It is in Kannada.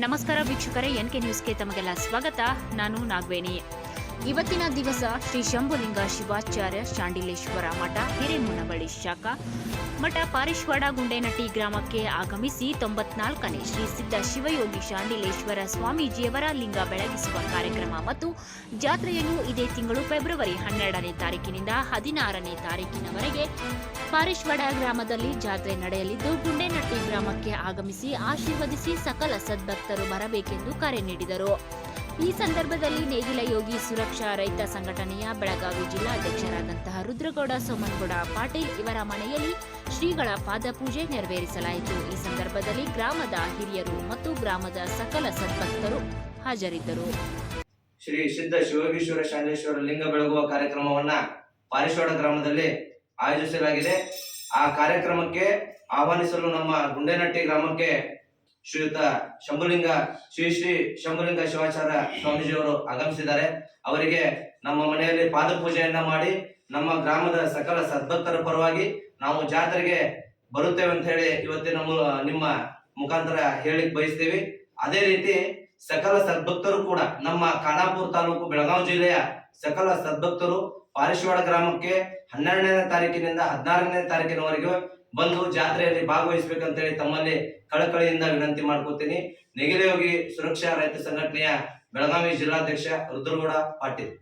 ನಮಸ್ಕಾರ ವೀಕ್ಷಕರೇ ಎನ್ ಕೆ ನ್ಯೂಸ್ಗೆ ತಮಗೆಲ್ಲ ಸ್ವಾಗತ. ನಾನು ನಾಗವೇಣಿ. ಇವತ್ತಿನ ದಿವಸ ಶ್ರೀ ಶಂಭುಲಿಂಗ ಶಿವಾಚಾರ್ಯ ಶಾಂಡಿಲೇಶ್ವರ ಮಠ ಹಿರೇಮುನ್ನಬಳ್ಳಿ ಶಾಖಾ ಮಠ, ಪಾರಿಶ್ವಾಡ, ಗುಂಡೇನಟ್ಟಿ ಗ್ರಾಮಕ್ಕೆ ಆಗಮಿಸಿ ತೊಂಬತ್ನಾಲ್ಕನೇ ಶ್ರೀ ಸಿದ್ಧ ಶಿವಯೋಗಿ ಶಾಂಡಿಲೇಶ್ವರ ಸ್ವಾಮೀಜಿಯವರ ಲಿಂಗ ಬೆಳಗಿಸುವ ಕಾರ್ಯಕ್ರಮ ಮತ್ತು ಜಾತ್ರೆಯನ್ನು ಇದೇ ತಿಂಗಳು ಫೆಬ್ರವರಿ ಹನ್ನೆರಡನೇ ತಾರೀಕಿನಿಂದ ಹದಿನಾರನೇ ತಾರೀಕಿನವರೆಗೆ ಪಾರಿಶ್ವಾಡ ಗ್ರಾಮದಲ್ಲಿ ಜಾತ್ರೆ ನಡೆಯಲಿದ್ದು, ಗುಂಡೇನಟ್ಟಿ ಗ್ರಾಮಕ್ಕೆ ಆಗಮಿಸಿ ಆಶೀರ್ವದಿಸಿ ಸಕಲ ಸದ್ಭಕ್ತರು ಬರಬೇಕೆಂದು ಕರೆ ನೀಡಿದರು. ಈ ಸಂದರ್ಭದಲ್ಲಿ ನೇಗಿಲ ಯೋಗಿ ಸುರಕ್ಷಾ ರೈತ ಸಂಘಟನೆಯ ಬೆಳಗಾವಿ ಜಿಲ್ಲಾಧ್ಯಕ್ಷರಾದಂತಹ ರುದ್ರಗೌಡ ಸೋಮನಗೌಡ ಪಾಟೀಲ್ ಇವರ ಮನೆಯಲ್ಲಿ ಶ್ರೀಗಳ ಪಾದಪೂಜೆ ನೆರವೇರಿಸಲಾಯಿತು. ಈ ಸಂದರ್ಭದಲ್ಲಿ ಗ್ರಾಮದ ಹಿರಿಯರು ಮತ್ತು ಗ್ರಾಮದ ಸಕಲ ಸದ್ಭಕ್ತರು ಹಾಜರಿದ್ದರು. ಶ್ರೀ ಸಿದ್ಧ ಶಿವಯೋಗೀಶ್ವರ ಶಾಂತೇಶ್ವರ ಲಿಂಗ ಬೆಳಗುವ ಕಾರ್ಯಕ್ರಮವನ್ನ ಪಾರಿಶೋಡ ಗ್ರಾಮದಲ್ಲಿ ಆಯೋಜಿಸಲಾಗಿದೆ. ಆ ಕಾರ್ಯಕ್ರಮಕ್ಕೆ ಆಹ್ವಾನಿಸಲು ನಮ್ಮ ಗುಂಡೇನಟ್ಟಿ ಗ್ರಾಮಕ್ಕೆ ಶ್ರೀಯುತ ಶಂಭುಲಿಂಗ, ಶ್ರೀ ಶ್ರೀ ಶಂಭುಲಿಂಗ ಶಿವಾಚಾರ್ಯ ಸ್ವಾಮೀಜಿಯವರು ಆಗಮಿಸಿದ್ದಾರೆ. ಅವರಿಗೆ ನಮ್ಮ ಮನೆಯಲ್ಲಿ ಪಾದಪೂಜೆಯನ್ನ ಮಾಡಿ ನಮ್ಮ ಗ್ರಾಮದ ಸಕಲ ಸದ್ಭಕ್ತರ ಪರವಾಗಿ ನಾವು ಜಾತ್ರೆಗೆ ಬರುತ್ತೇವೆ ಅಂತ ಹೇಳಿ ಇವತ್ತಿನ ನಿಮ್ಮ ಮುಖಾಂತರ ಹೇಳಿಕ್ ಬಯಸ್ತೀವಿ. ಅದೇ ರೀತಿ ಸಕಲ ಸದ್ಭಕ್ತರು ಕೂಡ ನಮ್ಮ ಖಾನಾಪುರ ತಾಲೂಕು ಬೆಳಗಾವಿ ಜಿಲ್ಲೆಯ ಸಕಲ ಸದ್ಭಕ್ತರು ಪಾರಿಶ್ವಾಡ ಗ್ರಾಮಕ್ಕೆ ಹನ್ನೆರಡನೇ ತಾರೀಕಿನಿಂದ ಹದಿನಾರನೇ ತಾರೀಕಿನವರೆಗೂ ಬಂದು ಜಾತ್ರೆಯಲ್ಲಿ ಭಾಗವಹಿಸಬೇಕಂತೇಳಿ ತಮ್ಮಲ್ಲಿ ಕಳಕಳಿಯಿಂದ ವಿನಂತಿ ಮಾಡ್ಕೋತೀನಿ. ನೆಗಿಲಯೋಗಿ ಸುರಕ್ಷಾ ರೈತ ಸಂಘಟನೆಯ ಬೆಳಗಾವಿ ಜಿಲ್ಲಾಧ್ಯಕ್ಷ ರುದ್ರಗೌಡ ಪಾಟೀಲ್.